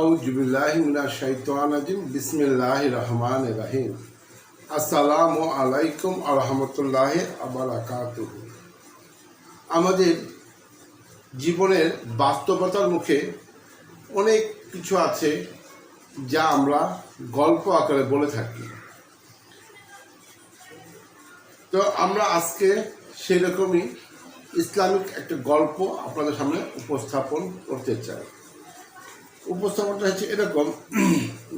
আউজুবিল্লাহি মিনাশ শাইতানির বিসমিল্লাহির রহমানির রহিম আসসালামু আলাইকুম আ রহমতুল্লাহি আবারাকাতুহু আমাদের জীবনের বাস্তবতার মুখে অনেক কিছু আছে যা আমরা গল্প আকারে বলে থাকি। তো আমরা আজকে সেরকমই ইসলামিক একটা গল্প আপনাদের সামনে উপস্থাপন করতে চাই। উপস্থাপনটা হচ্ছে এরকম।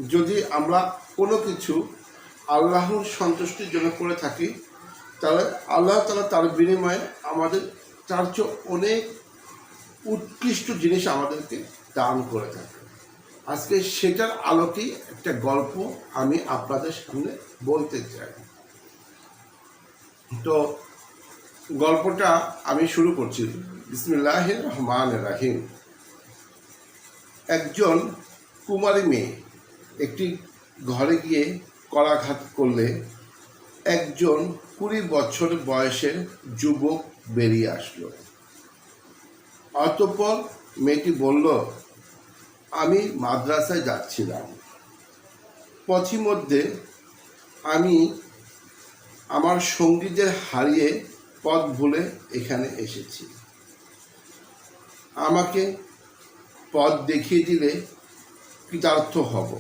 যদি আমরা কোনো কিছু আল্লাহর সন্তুষ্টির জন্য করে থাকি, তাহলে আল্লাহ তালা তার বিনিময়ে আমাদের তার চেয়ে অনেক উৎকৃষ্ট জিনিস আমাদেরকে দান করে থাকে। আজকে সেটার আলোকেই একটা গল্প আমি আপনাদের সামনে বলতে চাই। তো গল্পটা আমি শুরু করছি। বিসমিল্লাহ রহমান রাহিম। একজন কুমারী মেয়ে একটি ঘরে গিয়ে কলাঘাত করলে একজন কুড়ি বছর বয়সের যুবক বেরিয়ে আসলো। অতঃপর মেয়েটি বলল, আমি মাদ্রাসায় যাচ্ছিলাম। পথিমধ্যে আমি আমার সঙ্গীদের হারিয়ে পথ ভুলে এখানে এসেছি। আমাকে পথ দেখিয়ে দিলে কৃতার্থ হব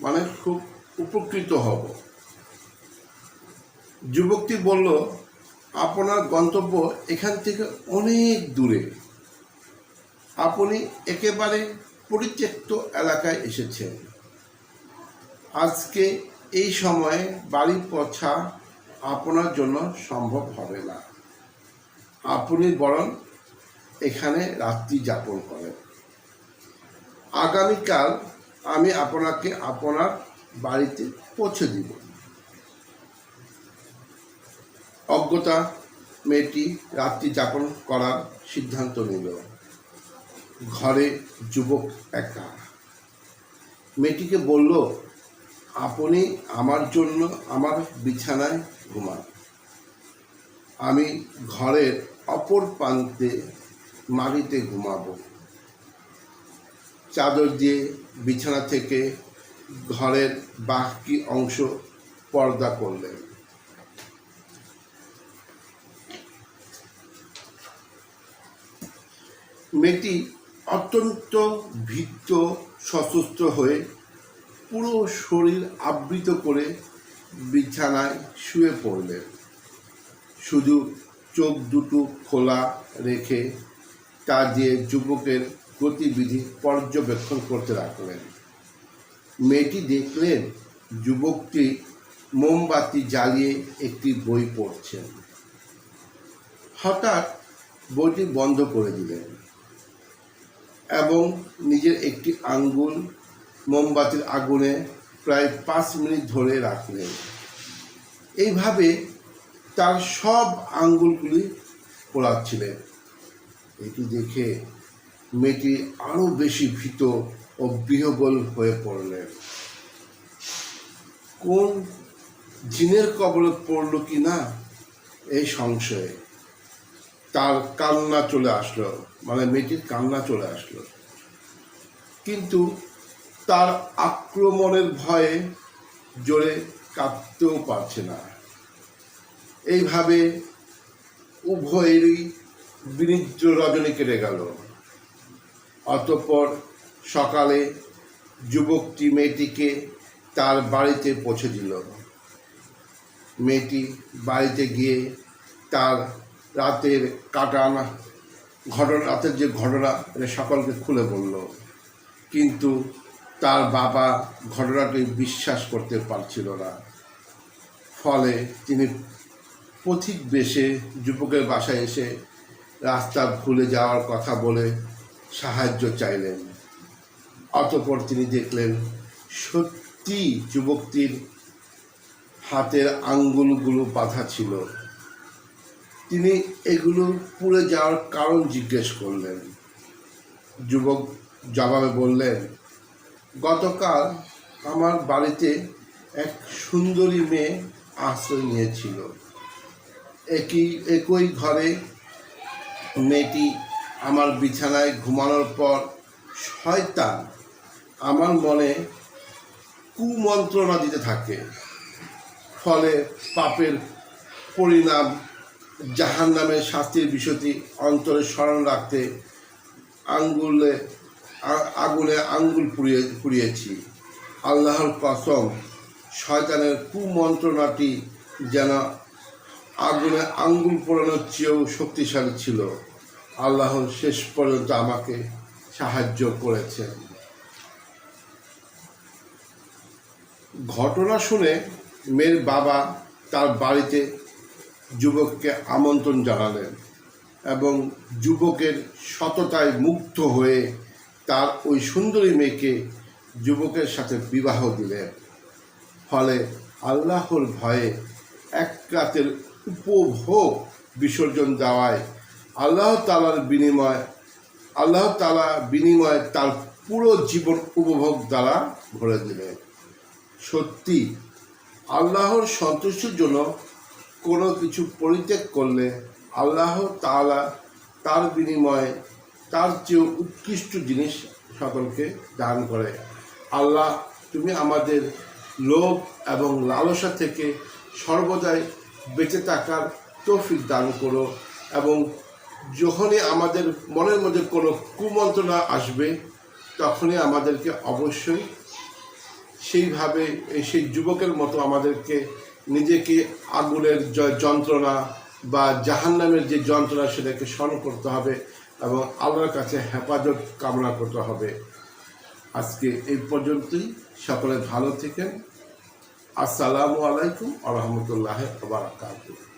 মানে খুব উপকৃত হব। যুবকটি বলল, আপনার গন্তব্য এখান থেকে অনেক দূরে। আপনি একেবারে পরিত্যক্ত এলাকায় এসেছেন। আজকে এই সময়ে বাড়ি পৌঁছা আপনার জন্য সম্ভব হবে না। আপনি বরং এখানে রাত্রি যাপন করেন। আগামীকাল আমি আপনাকে আপনার বাড়িতে পৌঁছে দিব। অজ্ঞতা মেয়েটি রাত্রি যাপন করার সিদ্ধান্ত নিল। ঘরে যুবক একা। মেয়েটিকে বলল, আপনি আমার জন্য আমার বিছানায় ঘুমান। আমি ঘরের অপর প্রান্তে মাটিতে ঘুমাবো। চাদর দিয়ে বিছানা থেকে ঘরের বাকি অংশ পর্দা করলেন। মেয়েটি অত্যন্ত ভীত, সশস্ত্র হয়ে পুরো শরীর আবৃত করে বিছানায় শুয়ে পড়লেন। শুধু চোখ দুটো খোলা রেখে তা দিয়ে যুবকের গতিবিধি পর্যবেক্ষণ করতে রাখলেন মেয়েটি দেখলেন যুবকটি মোমবাতি জ্বালিয়ে একটি বই পড়ছেন। হঠাৎ বইটি বন্ধ করে দিলেন এবং নিজের একটি আঙ্গুল মোমবাতির আগুনে প্রায় পাঁচ মিনিট ধরে রাখলেন। এইভাবে তার সব আঙ্গুলগুলি পোড়াচ্ছিলেন। এটি দেখে মেয়েটি আরও বেশি ভীত ও বিহবল হয়ে পড়লেন। কোন জিনের কবলে পড়ল কি না? এই সংশয়ে তার কান্না চলে আসলো মানে মেয়েটির কান্না চলে আসলো। কিন্তু তার আক্রমণের ভয়ে জোরে কাঁদতেও পারছে না। এইভাবে উভয়েরই বিনিদ্র রজনী কেটে গেল। অতঃপর সকালে যুবকটি মেয়েটিকে তার বাড়িতে পৌঁছে দিল। মেয়েটি বাড়িতে গিয়ে তার রাতের কাটানা, ঘটনা, রাতের যে ঘটনা, এটা সকলকে খুলে বলল। কিন্তু তার বাবা ঘটনাটি বিশ্বাস করতে পারছিল না। ফলে তিনি পথিক বেশে যুবকের বাসায় এসে রাস্তা ভুলে যাওয়ার কথা বলে সাহায্য চাইলেন। অতপর তিনি দেখলেন, সত্যি যুবকটির হাতের আঙ্গুলগুলো বাঁধা ছিল। তিনি এগুলো পুড়ে যাওয়ার কারণ জিজ্ঞেস করলেন। যুবক জবাবে বললেন, গতকাল আমার বাড়িতে এক সুন্দরী মেয়ে আশ্রয় নিয়েছিল। একই একই ঘরে মেয়েটি আমার বিছানায় ঘুমানোর পর শয়তান আমার মনে কুমন্ত্রণা দিতে থাকে। ফলে পাপের পরিণাম জাহান নামের শাস্তির বিষয়টি অন্তরে স্মরণ রাখতে আঙ্গুলে আগুনে আঙ্গুল পুড়িয়ে, পুড়িয়েছি। আল্লাহর কসম, শয়তানের কুমন্ত্রণাটি যেন আগুনে আঙ্গুল পোড়ানোর চেয়েও শক্তিশালী ছিল। আল্লাহ শেষ পর্যন্ত আমাকে সাহায্য করেছেন। ঘটনা শুনে মেয়ের বাবা তার বাড়িতে যুবককে আমন্ত্রণ জানালেন এবং যুবকের সততায় মুগ্ধ হয়ে তার ওই সুন্দরী মেয়েকে যুবকের সাথে বিবাহ দিলেন। ফলে আল্লাহর ভয়ে এক রাতের উপভোগ বিসর্জন দেওয়ায় আল্লাহ তালার বিনিময়, আল্লাহ তালা বিনিময়ে তার পুরো জীবন উপভোগ দ্বারা ভরে দিলেন। সত্যি, আল্লাহর সন্তুষ্টির জন্য কোনো কিছু পরিত্যাগ করলে আল্লাহ তাআলা তার বিনিময়ে তার চেয়ে উৎকৃষ্ট জিনিস সকলকে দান করে। আল্লাহ, তুমি আমাদের লোভ এবং লালসা থেকে সর্বদাই বেঁচে থাকার তৌফিক দান করো এবং যখনই আমাদের মনের মধ্যে কোনো কুমন্ত্রণা আসবে, তখনই আমাদেরকে অবশ্যই সেইভাবে সেই যুবকের মতো আমাদেরকে নিজেকে আগুনের যন্ত্রণা বা জাহান্নামের যে যন্ত্রণা সেটাকে স্মরণ করতে হবে এবং আল্লাহর কাছে হেফাজত কামনা করতে হবে। আজকে এই পর্যন্তই। সকলে ভালো থেকেন। আসসালামু আলাইকুম আ রহমতুল্লাহ বারাকাতুহ।